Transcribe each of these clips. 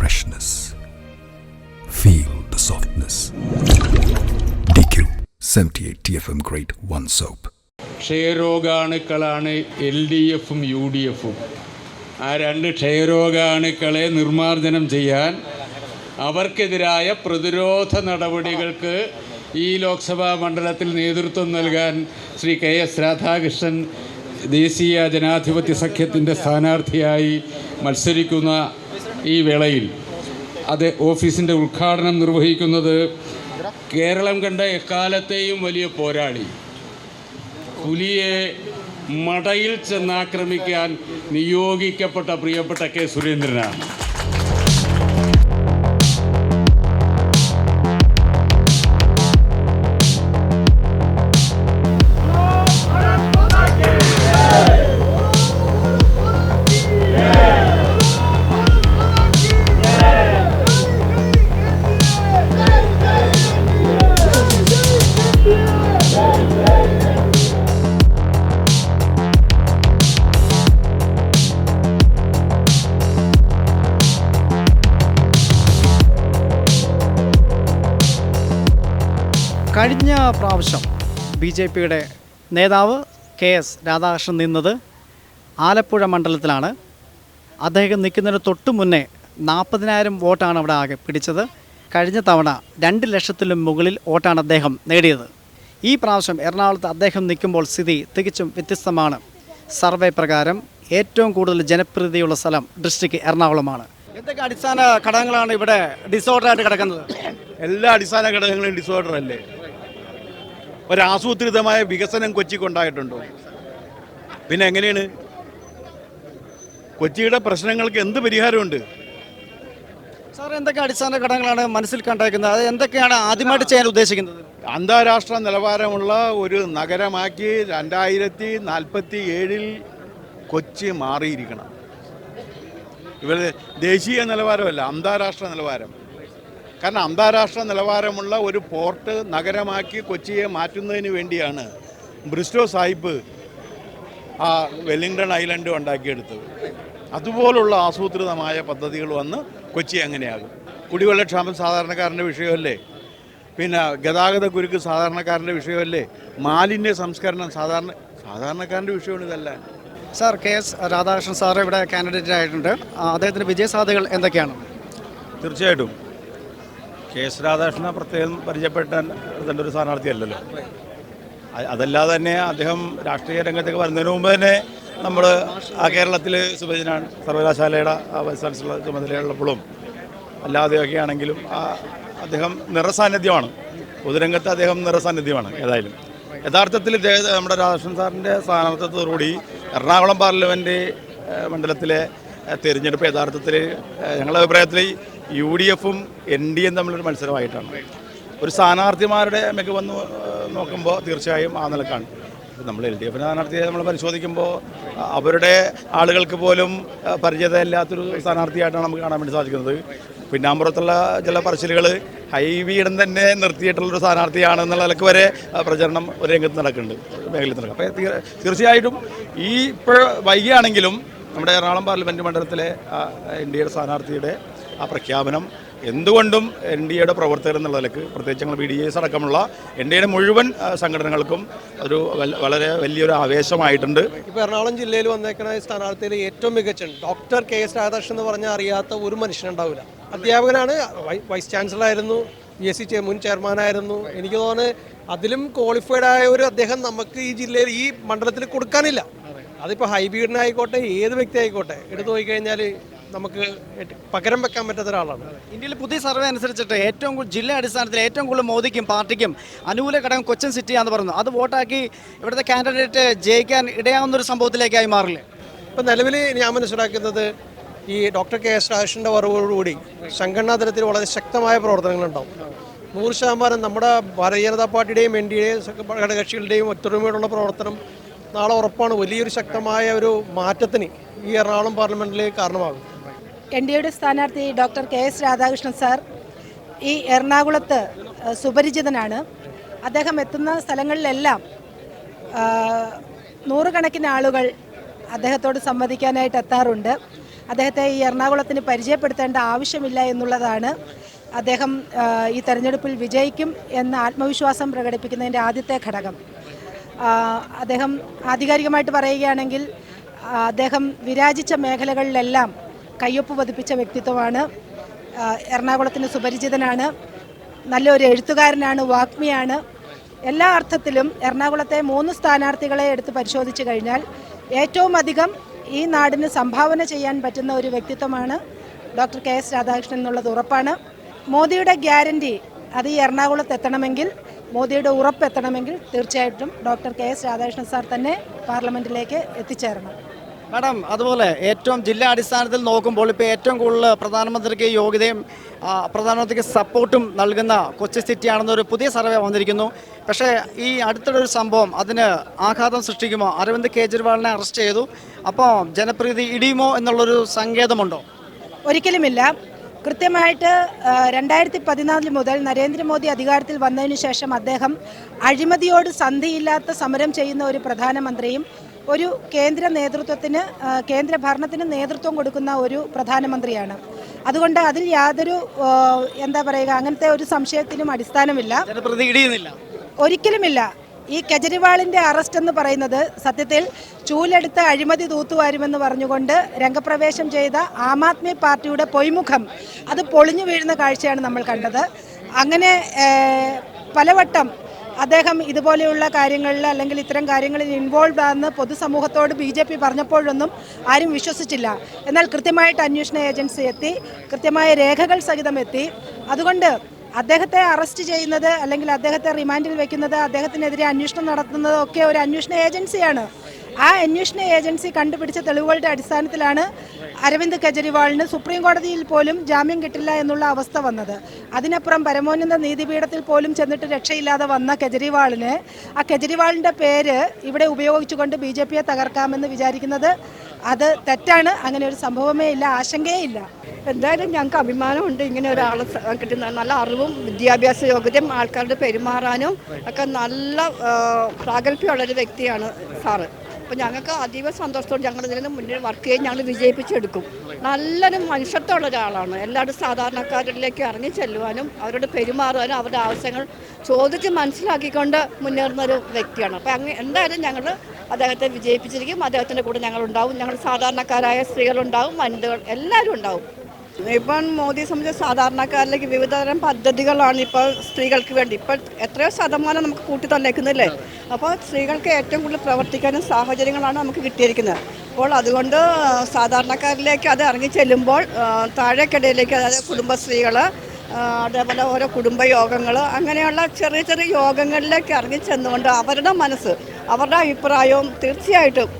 freshness. Feel the softness. DQ 78 TFM Grade 1 Soap. ക്ഷയരോഗാണുക്കളാണ് L D എഫും U D എഫും ആ രണ്ട് ക്ഷയരോഗാണുക്കളെ നിർമ്മാർജനം ചെയ്യാൻ അവർക്കെതിരായ പ്രതിരോധ നടപടികൾക്ക് ഈ ലോക്സഭാ മണ്ഡലത്തിൽ നേതൃത്വം നൽകാൻ ശ്രീ കെ എസ് രാധാകൃഷ്ണൻ ദേശീയ ജനാധിപത്യ സഖ്യത്തിന്റെ സ്ഥാനാർത്ഥിയായി മത്സരിക്കുന്ന ഈ വേളയിൽ അത് ഓഫീസിന്റെ ഉദ്ഘാടനം നിർവഹിക്കുന്നത് കേരളം കണ്ട എക്കാലത്തെയും വലിയ പോരാളി. പുലിയെ മടയിൽ ചെന്നാക്രമിക്കാൻ നിയോഗിക്കപ്പെട്ട പ്രിയപ്പെട്ട കെ സുരേന്ദ്രനാണ്. കഴിഞ്ഞ പ്രാവശ്യം ബി ജെ പിയുടെ നേതാവ് കെ എസ് രാധാകൃഷ്ണൻ നിന്നത് ആലപ്പുഴ മണ്ഡലത്തിലാണ്. അദ്ദേഹം നിൽക്കുന്നതിന് തൊട്ട് മുന്നേ നാൽപ്പതിനായിരം വോട്ടാണ് അവിടെ ആകെ പിടിച്ചത്. കഴിഞ്ഞ തവണ രണ്ട് ലക്ഷത്തിലും മുകളിൽ വോട്ടാണ് അദ്ദേഹം നേടിയത്. ഈ പ്രാവശ്യം എറണാകുളത്ത് അദ്ദേഹം നിൽക്കുമ്പോൾ സ്ഥിതി തികച്ചും വ്യത്യസ്തമാണ്. സർവേ പ്രകാരം ഏറ്റവും കൂടുതൽ ജനപ്രീതിയുള്ള സ്ഥലം ഡിസ്ട്രിക്ട് എറണാകുളമാണ്. എന്തൊക്കെ അടിസ്ഥാന ഘടകങ്ങളാണ് ഇവിടെ ഡിസോർഡറായിട്ട് കിടക്കുന്നത്? എല്ലാ അടിസ്ഥാന ഘടകങ്ങളും ഡിസോർഡർ അല്ലേ? ഒരു ആസൂത്രിതമായ വികസനം കൊച്ചിക്കുണ്ടായിട്ടുണ്ടോ? പിന്നെ എങ്ങനെയാണ്? കൊച്ചിയുടെ പ്രശ്നങ്ങൾക്ക് എന്ത് പരിഹാരമുണ്ട്? സാർ എന്തൊക്കെ അടിസ്ഥാന ഘടകങ്ങളാണ് മനസ്സിൽ കണ്ടേക്കുന്നത്? അത് എന്തൊക്കെയാണ് ആദ്യമായിട്ട് ചെയ്യാൻ ഉദ്ദേശിക്കുന്നത്? അന്താരാഷ്ട്ര നിലവാരമുള്ള ഒരു നഗരമാക്കി രണ്ടായിരത്തി നാൽപ്പത്തി ഏഴിൽ കൊച്ചി മാറിയിരിക്കണം. ഇവർ ദേശീയ നിലവാരമല്ല അന്താരാഷ്ട്ര നിലവാരം. കാരണം അന്താരാഷ്ട്ര നിലവാരമുള്ള ഒരു പോർട്ട് നഗരമാക്കി കൊച്ചിയെ മാറ്റുന്നതിന് വേണ്ടിയാണ് ബ്രിസ്റ്റോ സാഹിബ് ആ വെല്ലിംഗ്ടൺ ഐലൻഡ് ഉണ്ടാക്കിയെടുത്തത്. അതുപോലുള്ള ആസൂത്രിതമായ പദ്ധതികൾ വന്ന് കൊച്ചി അങ്ങനെയാകും. കുടിവെള്ളക്ഷാമം സാധാരണക്കാരന്റെ വിഷയമല്ലേ? പിന്നെ ഗതാഗത കുരുക്ക് സാധാരണക്കാരന്റെ വിഷയമല്ലേ? മാലിന്യ സംസ്കരണം സാധാരണ സാധാരണക്കാരന്റെ വിഷയമാണ് ഇതല്ല. Sir K S Radhakrishnan sir ഇവിടെ കാൻഡിഡേറ്റ് ആയിട്ടുണ്ട്. അദ്ദേഹത്തിന്റെ അദ്ദേഹത്തിന്റെ വിജയസാധ്യതകൾ എന്തൊക്കെയാണ്? തീർച്ചയായിട്ടും. കെ എസ് രാധാകൃഷ്ണൻ പ്രത്യേകം പരിചയപ്പെട്ട ഒരു സ്ഥാനാർത്ഥിയല്ലല്ലോ. അതല്ലാതെ തന്നെ അദ്ദേഹം രാഷ്ട്രീയ രംഗത്തേക്ക് വരുന്നതിന് മുമ്പ് തന്നെ നമ്മൾ ആ കേരളത്തിൽ സുഭജനാണ് സർവകലാശാലയുടെ വൈസ് ചാൻസലർ ചുമതലയുള്ളപ്പോഴും അല്ലാതെയൊക്കെ ആണെങ്കിലും അദ്ദേഹം നിറസാന്നിധ്യമാണ്. പൊതുരംഗത്ത് അദ്ദേഹം നിറസാന്നിധ്യമാണ് ഏതായാലും. യഥാർത്ഥത്തിൽ നമ്മുടെ രാധാകൃഷ്ണൻ സാറിന്റെ സ്ഥാനാർത്ഥത്തോടുകൂടി എറണാകുളം പാർലമെന്റ് മണ്ഡലത്തിലെ തിരഞ്ഞെടുപ്പ് യഥാർത്ഥത്തിൽ ഞങ്ങളുടെ അഭിപ്രായത്തിൽ യു ഡി എഫും എൻ ഡി എം തമ്മിലൊരു മത്സരമായിട്ടാണ്. ഒരു സ്ഥാനാർത്ഥിമാരുടെ മികവെന്ന് വന്ന് നോക്കുമ്പോൾ തീർച്ചയായും ആ നിലക്കാണ്. നമ്മൾ എൽ ഡി എഫിന്റെ സ്ഥാനാർത്ഥിയെ നമ്മൾ പരിശോധിക്കുമ്പോൾ അവരുടെ ആളുകൾക്ക് പോലും പരിചയതയില്ലാത്തൊരു സ്ഥാനാർത്ഥിയായിട്ടാണ് നമുക്ക് കാണാൻ വേണ്ടി സാധിക്കുന്നത്. പിന്നാമ്പുറത്തുള്ള ചില പറച്ചിലുകൾ ഹൈവീടം തന്നെ നിർത്തിയിട്ടുള്ളൊരു സ്ഥാനാർത്ഥിയാണ് എന്നുള്ള നിലയ്ക്ക് വരെ പ്രചരണം ഒരു രംഗത്ത് നടക്കുന്നുണ്ട്. മേഖലയിൽ നടക്കും. അപ്പോൾ തീർച്ചയായിട്ടും ഈ ഇപ്പോൾ വൈകിയാണെങ്കിലും നമ്മുടെ എറണാകുളം പാർലമെന്റ് മണ്ഡലത്തിലെ എൻ ഡി എയുടെ സ്ഥാനാർത്ഥിയുടെ ആ പ്രഖ്യാപനം എന്തുകൊണ്ടും എൻ ഡി എയുടെ പ്രവർത്തകർ എന്നുള്ള നിലയ്ക്ക് പ്രത്യേകിച്ച് ഞങ്ങൾ ബി ഡി എസ് അടക്കമുള്ള എൻ ഡി എയുടെ മുഴുവൻ സംഘടനകൾക്കും ഒരു വളരെ വലിയൊരു ആവേശമായിട്ടുണ്ട്. ഇപ്പോൾ എറണാകുളം ജില്ലയിൽ വന്നേക്കുന്ന സ്ഥാനാർത്ഥിയിൽ ഏറ്റവും മികച്ച ഡോക്ടർ കെ എസ് രാധാകൃഷ്ണൻ എന്ന് പറഞ്ഞാൽ അറിയാത്ത ഒരു മനുഷ്യനുണ്ടാവില്ല അധ്യാപകനാണ് വൈസ് ചാൻസലർ ആയിരുന്നു പി എസ് സി മുൻ ചെയർമാനായിരുന്നു എനിക്ക് തോന്നുന്നു അതിലും ക്വാളിഫൈഡ് ആയ ഒരു അദ്ദേഹം നമുക്ക് ഈ ജില്ലയിൽ ഈ മണ്ഡലത്തിൽ കൊടുക്കാനില്ല. അതിപ്പോൾ ഹൈബ്രീഡിനായിക്കോട്ടെ ഏത് വ്യക്തി ആയിക്കോട്ടെ എടുത്തു പോയി കഴിഞ്ഞാൽ നമുക്ക് പകരം വെക്കാൻ പറ്റാത്ത ഒരാളാണ്. ഇന്ത്യയിൽ പുതിയ സർവേ അനുസരിച്ചിട്ട് ഏറ്റവും കൂടുതൽ ജില്ലാ അടിസ്ഥാനത്തിൽ ഏറ്റവും കൂടുതൽ മോദിക്കും പാർട്ടിക്കും അനുകൂല ഘടകം കൊച്ചിൻ സിറ്റിയാന്ന് പറഞ്ഞു അത് വോട്ടാക്കി ഇവിടുത്തെ കാൻഡിഡേറ്റ് ജയിക്കാൻ ഇടയാവുന്ന ഒരു സംഭവത്തിലേക്കായി മാറില്ലേ? ഇപ്പം നിലവിൽ ഞാൻ മനസ്സിലാക്കുന്നത് ഈ ഡോക്ടർ കെ എസ് രാജേഷിന്റെ വരവോടുകൂടി സംഘടനാ തലത്തിൽ വളരെ ശക്തമായ പ്രവർത്തനങ്ങളുണ്ടാവും. നൂറ് ശതമാനം നമ്മുടെ ഭാരതീയ ജനതാ പാർട്ടിയുടെയും എൻ ഡി എ ഘടകകക്ഷികളുടെയും ഒത്തൊരുമയോടുള്ള പ്രവർത്തനം നാളെ ഉറപ്പാണ് വലിയൊരു ശക്തമായ ഒരു മാറ്റത്തിന് ഈ എറണാകുളം പാർലമെന്റിൽ കാരണമാകും. എൻ ഡി എയുടെ സ്ഥാനാർത്ഥി doctor K S Radhakrishnan sir ഈ എറണാകുളത്ത് സുപരിചിതനാണ്. അദ്ദേഹം എത്തുന്ന സ്ഥലങ്ങളിലെല്ലാം നൂറുകണക്കിന് ആളുകൾ അദ്ദേഹത്തോട് സംവദിക്കാനായിട്ട് എത്താറുണ്ട്. അദ്ദേഹത്തെ ഈ എറണാകുളത്തിന് പരിചയപ്പെടുത്തേണ്ട ആവശ്യമില്ല എന്നുള്ളതാണ് അദ്ദേഹം ഈ തെരഞ്ഞെടുപ്പിൽ വിജയിക്കും എന്ന ആത്മവിശ്വാസം പ്രകടിപ്പിക്കുന്നതിന്റെ ആദ്യത്തെ ഘടകം. അദ്ദേഹം ആധികാരികമായിട്ട് പറയുകയാണെങ്കിൽ അദ്ദേഹം വിരാജിച്ച മേഖലകളിലെല്ലാം കയ്യൊപ്പ് പതിപ്പിച്ച വ്യക്തിത്വമാണ്. എറണാകുളത്തിന് സുപരിചിതനാണ്. നല്ലൊരു എഴുത്തുകാരനാണ് വാഗ്മിയാണ്. എല്ലാ അർത്ഥത്തിലും എറണാകുളത്തെ മൂന്ന് സ്ഥാനാർത്ഥികളെ എടുത്ത് പരിശോധിച്ചു കഴിഞ്ഞാൽ ഏറ്റവും അധികം ഈ നാടിന് സംഭാവന ചെയ്യാൻ പറ്റുന്ന ഒരു വ്യക്തിത്വമാണ് ഡോക്ടർ കെ എസ് രാധാകൃഷ്ണൻ എന്നുള്ളത് ഉറപ്പാണ്. മോദിയുടെ ഗ്യാരണ്ടി അത് ഈ എറണാകുളത്ത് എത്തണമെങ്കിൽ മോദിയുടെ ഉറപ്പ് എത്തണമെങ്കിൽ തീർച്ചയായിട്ടും doctor K S Radhakrishnan sir തന്നെ പാർലമെന്റിലേക്ക് എത്തിച്ചേരണം. മാഡം അതുപോലെ ഏറ്റവും ജില്ലാ അടിസ്ഥാനത്തിൽ നോക്കുമ്പോൾ ഇപ്പോൾ ഏറ്റവും കൂടുതൽ പ്രധാനമന്ത്രിക്ക് യോഗ്യതയും പ്രധാനമന്ത്രിക്ക് സപ്പോർട്ടും നൽകുന്ന കൊച്ചി സിറ്റിയാണെന്നൊരു പുതിയ സർവേ വന്നിരിക്കുന്നു. പക്ഷേ ഈ അടുത്തിടെ ഒരു സംഭവം അതിന് ആഘാതം സൃഷ്ടിക്കുമോ? അരവിന്ദ് കേജ്രിവാളിനെ അറസ്റ്റ് ചെയ്തു. അപ്പോൾ ജനപ്രീതി ഇടിയുമോ എന്നുള്ളൊരു സങ്കേതമുണ്ടോ? ഒരിക്കലുമില്ല. കൃത്യമായിട്ട് രണ്ടായിരത്തി പതിനാല് മുതൽ നരേന്ദ്രമോദി അധികാരത്തിൽ വന്നതിന് ശേഷം അദ്ദേഹം അഴിമതിയോട് സന്ധിയില്ലാത്ത സമരം ചെയ്യുന്ന ഒരു പ്രധാനമന്ത്രിയും ഒരു കേന്ദ്ര നേതൃത്വത്തിന് കേന്ദ്ര ഭരണത്തിന് നേതൃത്വം കൊടുക്കുന്ന ഒരു പ്രധാനമന്ത്രിയാണ്. അതുകൊണ്ട് അതിൽ യാതൊരു എന്താ പറയുക അങ്ങനത്തെ ഒരു സംശയത്തിനും അടിസ്ഥാനമില്ല. ഒരിക്കലുമില്ല. ഈ കെജ്രിവാളിന്റെ അറസ്റ്റ് എന്ന് പറയുന്നത് സത്യത്തിൽ ചൂലെടുത്ത് അഴിമതി തൂത്തുവാരുമെന്ന് പറഞ്ഞുകൊണ്ട് രംഗപ്രവേശം ചെയ്ത ആം ആദ്മി പാർട്ടിയുടെ പൊയ്മുഖം അത് പൊളിഞ്ഞു വീഴുന്ന കാഴ്ചയാണ് നമ്മൾ കണ്ടത്. അങ്ങനെ പലവട്ടം അദ്ദേഹം ഇതുപോലെയുള്ള കാര്യങ്ങളിൽ അല്ലെങ്കിൽ ഇത്തരം കാര്യങ്ങളിൽ ഇൻവോൾവ് ആണെന്ന് പൊതുസമൂഹത്തോട് ബി ജെ പി പറഞ്ഞപ്പോഴൊന്നും ആരും വിശ്വസിച്ചില്ല. എന്നാൽ കൃത്യമായിട്ട് അന്വേഷണ ഏജൻസി എത്തി കൃത്യമായ രേഖകൾ സഹിതം എത്തി. അതുകൊണ്ട് അദ്ദേഹത്തെ അറസ്റ്റ് ചെയ്യുന്നത് അല്ലെങ്കിൽ അദ്ദേഹത്തെ റിമാൻഡിൽ വെക്കുന്നത് അദ്ദേഹത്തിനെതിരെ അന്വേഷണം നടത്തുന്നത് ഒക്കെ ഒരു അന്വേഷണ ഏജൻസിയാണ്. ആ അന്വേഷണ ഏജൻസി കണ്ടുപിടിച്ച തെളിവുകളുടെ അടിസ്ഥാനത്തിലാണ് അരവിന്ദ് കെജ്രിവാളിന് സുപ്രീം കോടതിയിൽ പോലും ജാമ്യം കിട്ടില്ല എന്നുള്ള അവസ്ഥ വന്നത്. അതിനപ്പുറം പരമോന്നത നീതിപീഠത്തിൽ പോലും ചെന്നിട്ട് രക്ഷയില്ലാതെ വന്ന കെജ്രിവാളിന് ആ കെജ്രിവാളിന്റെ പേര് ഇവിടെ ഉപയോഗിച്ചുകൊണ്ട് ബി തകർക്കാമെന്ന് വിചാരിക്കുന്നത് അത് തെറ്റാണ്. അങ്ങനെ ഒരു സംഭവമേ ഇല്ല ആശങ്കയേ ഇല്ല. എന്തായാലും ഞങ്ങൾക്ക് അഭിമാനമുണ്ട് ഇങ്ങനെ ഒരാളെ കിട്ടുന്ന നല്ല അറിവും വിദ്യാഭ്യാസ യോഗ്യതയും ആൾക്കാരുടെ പെരുമാറാനും ഒക്കെ നല്ല പ്രാഗൽഭ്യമുള്ളൊരു വ്യക്തിയാണ് സാറ്. അപ്പോൾ ഞങ്ങൾക്ക് അതീവ സന്തോഷത്തോടെ ഞങ്ങൾ നിന്ന് മുന്നിൽ വർക്ക് ചെയ്ത് ഞങ്ങൾ വിജയിപ്പിച്ചെടുക്കും. നല്ലൊരു മനുഷ്യത്വമുള്ള ഒരാളാണ്. എല്ലാവരും സാധാരണക്കാരിലേക്ക് ഇറങ്ങി ചെല്ലുവാനും അവരോട് പെരുമാറുവാനും അവരുടെ ആവശ്യങ്ങൾ ചോദിച്ച് മനസ്സിലാക്കിക്കൊണ്ട് മുന്നേറുന്ന ഒരു വ്യക്തിയാണ്. അപ്പോൾ അങ്ങ് എന്തായാലും ഞങ്ങൾ അദ്ദേഹത്തെ വിജയിപ്പിച്ചിരിക്കും. അദ്ദേഹത്തിന്റെ കൂടെ ഞങ്ങളുണ്ടാവും. ഞങ്ങൾ സാധാരണക്കാരായ സ്ത്രീകളുണ്ടാവും വനിതകൾ എല്ലാവരും ഉണ്ടാവും. ഇപ്പം മോദിയെ സംബന്ധിച്ച് സാധാരണക്കാരിലേക്ക് വിവിധ തരം പദ്ധതികളാണ് ഇപ്പോൾ സ്ത്രീകൾക്ക് വേണ്ടി. ഇപ്പോൾ എത്രയോ ശതമാനം നമുക്ക് കൂട്ടി തന്നേക്കുന്നില്ലേ? അപ്പോൾ സ്ത്രീകൾക്ക് ഏറ്റവും കൂടുതൽ പ്രവർത്തിക്കാനും സാഹചര്യങ്ങളാണ് നമുക്ക് കിട്ടിയിരിക്കുന്നത്. അപ്പോൾ അതുകൊണ്ട് സാധാരണക്കാരിലേക്ക് അത് ഇറങ്ങി ചെല്ലുമ്പോൾ താഴേക്കിടയിലേക്ക് അതായത് കുടുംബശ്രീകൾ അതേപോലെ ഓരോ കുടുംബയോഗങ്ങൾ അങ്ങനെയുള്ള ചെറിയ ചെറിയ യോഗങ്ങളിലേക്ക് ഇറങ്ങി ചെന്നുകൊണ്ട് അവരുടെ മനസ്സ് അവരുടെ അഭിപ്രായവും തീർച്ചയായിട്ടും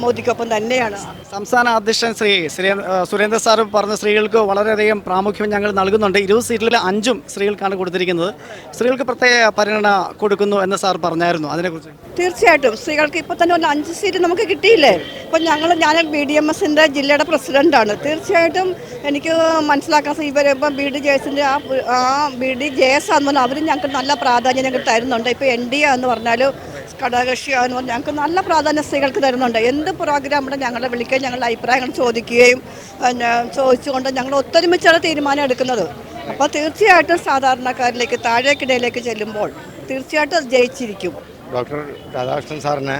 മോദിക്കൊപ്പം തന്നെയാണ്. സംസ്ഥാന അധ്യക്ഷൻ ശ്രീ ശ്രീ സുരേന്ദ്ര സാർ പറഞ്ഞ സ്ത്രീകൾക്ക് വളരെയധികം പ്രാമുഖ്യം ഞങ്ങൾ നൽകുന്നുണ്ട്. ഇരുപത് സീറ്റിൽ അഞ്ചും സ്ത്രീകൾക്കാണ് കൊടുത്തിരിക്കുന്നത്. സ്ത്രീകൾക്ക് പ്രത്യേക പരിഗണന കൊടുക്കുന്നു എന്ന് സാർ പറഞ്ഞായിരുന്നു. അതിനെക്കുറിച്ച് തീർച്ചയായിട്ടും. സ്ത്രീകൾക്ക് ഇപ്പോൾ തന്നെ ഒരു അഞ്ച് സീറ്റ് നമുക്ക് കിട്ടിയില്ലേ? ഇപ്പം ഞങ്ങൾ ഞാൻ ബി ഡി എം എസിന്റെ ജില്ലയുടെ പ്രസിഡന്റാണ് തീർച്ചയായിട്ടും എനിക്ക് മനസ്സിലാക്കാൻ ഇവർ ഇപ്പം ബി ഡി ജെസിന്റെ ആ ആ ബി ഡി ജെ എസ് ആണെന്ന് പറഞ്ഞാൽ അവർ ഞങ്ങൾക്ക് നല്ല പ്രാധാന്യം ഞങ്ങൾക്ക് തരുന്നുണ്ട്. ഇപ്പോൾ എൻ ഡി എ എന്ന് പറഞ്ഞാലും ഘടകകക്ഷിയാന്ന് പറഞ്ഞാൽ ഞങ്ങൾക്ക് നല്ല പ്രാധാന്യം സ്ത്രീകൾക്ക് തരുന്നുണ്ട്. എന്ത് പ്രോഗ്രാം ഇവിടെ ഞങ്ങളെ വിളിക്കുകയും ഞങ്ങളുടെ അഭിപ്രായങ്ങൾ ചോദിക്കുകയും പിന്നെ ചോദിച്ചുകൊണ്ട് ഞങ്ങൾ ഒത്തൊരുമിച്ചാണ് തീരുമാനം എടുക്കുന്നത്. അപ്പോൾ തീർച്ചയായിട്ടും സാധാരണക്കാരിലേക്ക് താഴേക്കിടയിലേക്ക് ചെല്ലുമ്പോൾ തീർച്ചയായിട്ടും അത് ജയിച്ചിരിക്കും. ഡോക്ടർ രാധാകൃഷ്ണൻ സാറിനെ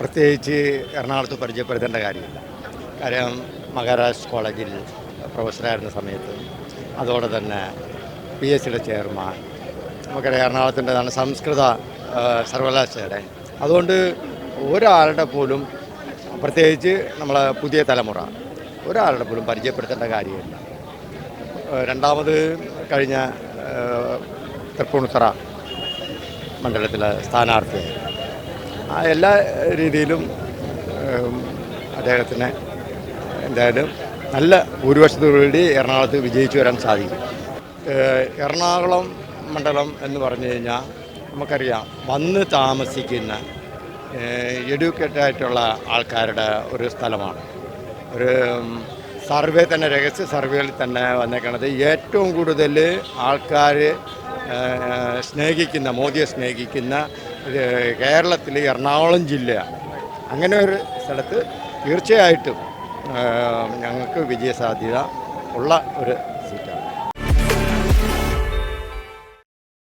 പ്രത്യേകിച്ച് എറണാകുളത്ത് പരിചയപ്പെടുത്തേണ്ട കാര്യമില്ല. കാര്യം മഹാരാഷ്ട്ര കോളേജിൽ പ്രൊഫസറായിരുന്ന സമയത്ത് അതോടെ തന്നെ പി എസ് സിയുടെ ചെയർമാൻ. നമുക്കറിയാം എറണാകുളത്തിന്റെതാണ് സംസ്കൃത സർവകലാശാലയുടെ അതുകൊണ്ട് ഒരാളുടെ പോലും പ്രത്യേകിച്ച് നമ്മളെ പുതിയ തലമുറ ഒരാളുടെ പോലും പരിചയപ്പെടുത്തേണ്ട കാര്യമില്ല. രണ്ടാമത് കഴിഞ്ഞ തൃപ്പൂണിത്തറ മണ്ഡലത്തിലെ സ്ഥാനാർത്ഥി. ആ എല്ലാ രീതിയിലും അദ്ദേഹത്തിന് എന്തായാലും നല്ല ഭൂരിപക്ഷത്തോടുകൂടി എറണാകുളത്ത് വിജയിച്ചു വരാൻ സാധിക്കും. എറണാകുളം മണ്ഡലം എന്ന് പറഞ്ഞു കഴിഞ്ഞാൽ നമുക്കറിയാം. വന്ന് താമസിക്കുന്ന എഡ്യൂക്കേറ്റഡ് ആയിട്ടുള്ള ആൾക്കാരുടെ ഒരു സ്ഥലമാണ്. ഒരു സർവേ തന്നെ രഹസ്യ സർവേയിൽ തന്നെ വന്നേക്കണത്. ഏറ്റവും കൂടുതൽ ആൾക്കാർ സ്നേഹിക്കുന്ന മോദിയെ സ്നേഹിക്കുന്ന കേരളത്തിൽ എറണാകുളം ജില്ലയാണ് അങ്ങനെ ഒരു സ്ഥലത്ത് തീർച്ചയായിട്ടും ഞങ്ങൾക്ക് വിജയസാധ്യത ഉള്ള ഒരു